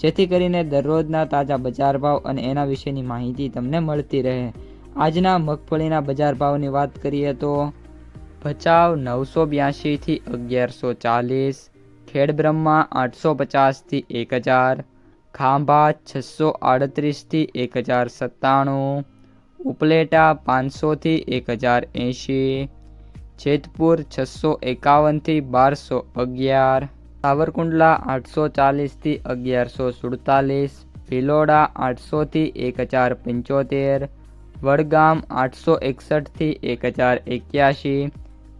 જેથી કરીને દરરોજના તાજા બજાર ભાવ અને એના વિશેની માહિતી તમને મળતી રહે. આજના મગફળીના બજાર ભાવની વાત કરીએ તો ભચાઉ નવસો બ્યાસીથી અગિયારસો ચાલીસ ખેડબ્રહ્મા આઠસો પચાસથી એક હજાર, ખાંભા છસો આડત્રીસથી એક હજાર સત્તાણું, ઉપલેટા પાંચસોથી એક હજાર એંશી, જેતપુર છસો એકાવનથી બારસો અગિયાર સાવરકુંડલા આઠસો ચાલીસથી અગિયારસો સુડતાલીસ, ભિલોડા આઠસોથી એક હજાર પંચોતેર, વડગામ આઠસો એકસઠથી એક હજાર એક્યાસી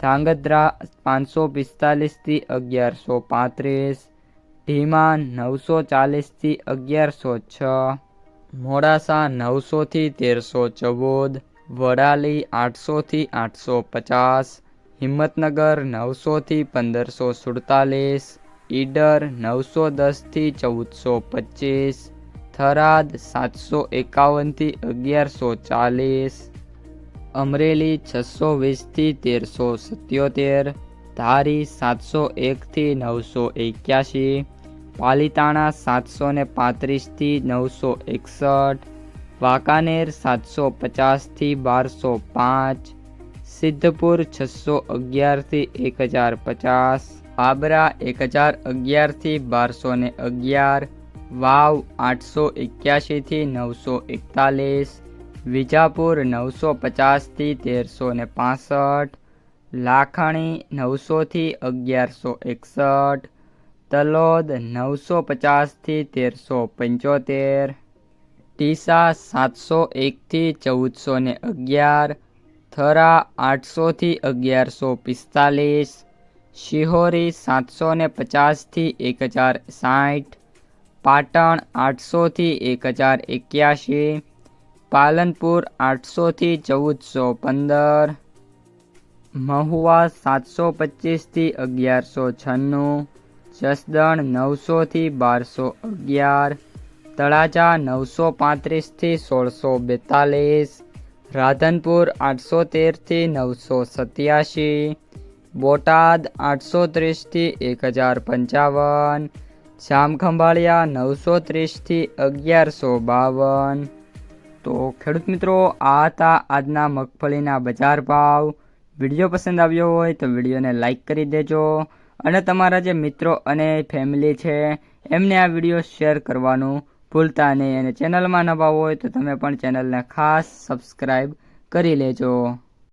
ધાંગધ્રા પાંચસો પિસ્તાલીસથી અગિયારસો પાંત્રીસ ઢીમા નવસો ચાલીસથી અગિયારસો છ, મોડાસા નવસોથી તેરસો ચૌદ, વડાલી આઠસોથી આઠસો પચાસ, હિંમતનગર નવસોથી પંદરસો સુડતાલીસ ઈડર નવસો દસથી ચૌદસો પચીસ, થરાદ સાતસો એકાવનથી અગિયારસો ચાલીસ, અમરેલી છસો વીસથી તેરસો સત્યોતેર, ધારી સાતસો એકથી નવસો એક્યાસી પાલીતાણા સાતસો ને પાંત્રીસથી નવસો એકસઠ, વાંકાનેર સાતસો પચાસથી બારસો પાંચ, સિદ્ધપુર છસો અગિયારથી એક હજાર પચાસ બાબરા એક હજાર અગિયારથી બારસો ને અગિયાર, વાવ આઠસો એક્યાસીથી નવસો એકતાલીસ, વિજાપુર નવસો પચાસથી તેરસો ને પાસઠ, લાખણી નવસોથી અગિયારસો એકસઠ, તલોદ નવસો પચાસથી તેરસો પંચોતેર, ટીસા સાતસો એકથી ચૌદસો ને અગિયાર, થરા આઠસોથી અગિયારસો પિસ્તાલીસ શિહોરી સાતસો ને પચાસથી એક હજાર સાઠ, પાટણ આઠસોથી એક હજાર એક્યાસી, પાલનપુર આઠસોથી ચૌદસો પંદર, મહુવા સાતસો પચીસથી અગિયારસો છન્નું, જસદણ નવસોથી બારસો અગિયાર, તળાજા નવસો પાંત્રીસથી સોળસો બેતાલીસ, રાધનપુર આઠસો તેરથી નવસો સત્યાસી બોટાદ આઠસો ત્રીસથી એક હજાર પંચાવન. જામખંભાળિયા નવસો ત્રીસથી અગિયારસો બાવન. તો ખેડૂત મિત્રો, આ હતા આજના મગફળીના બજાર ભાવ. વીડિયો પસંદ આવ્યો હોય તો વિડીયોને લાઇક કરી દેજો અને તમારા જે મિત્રો અને ફેમિલી છે, એમને આ વીડિયો શેર કરવાનું ભૂલતા નહીં અને ચેનલમાં નવા હોય તો તમે પણ ચેનલને ખાસ સબસ્ક્રાઈબ કરી લેજો.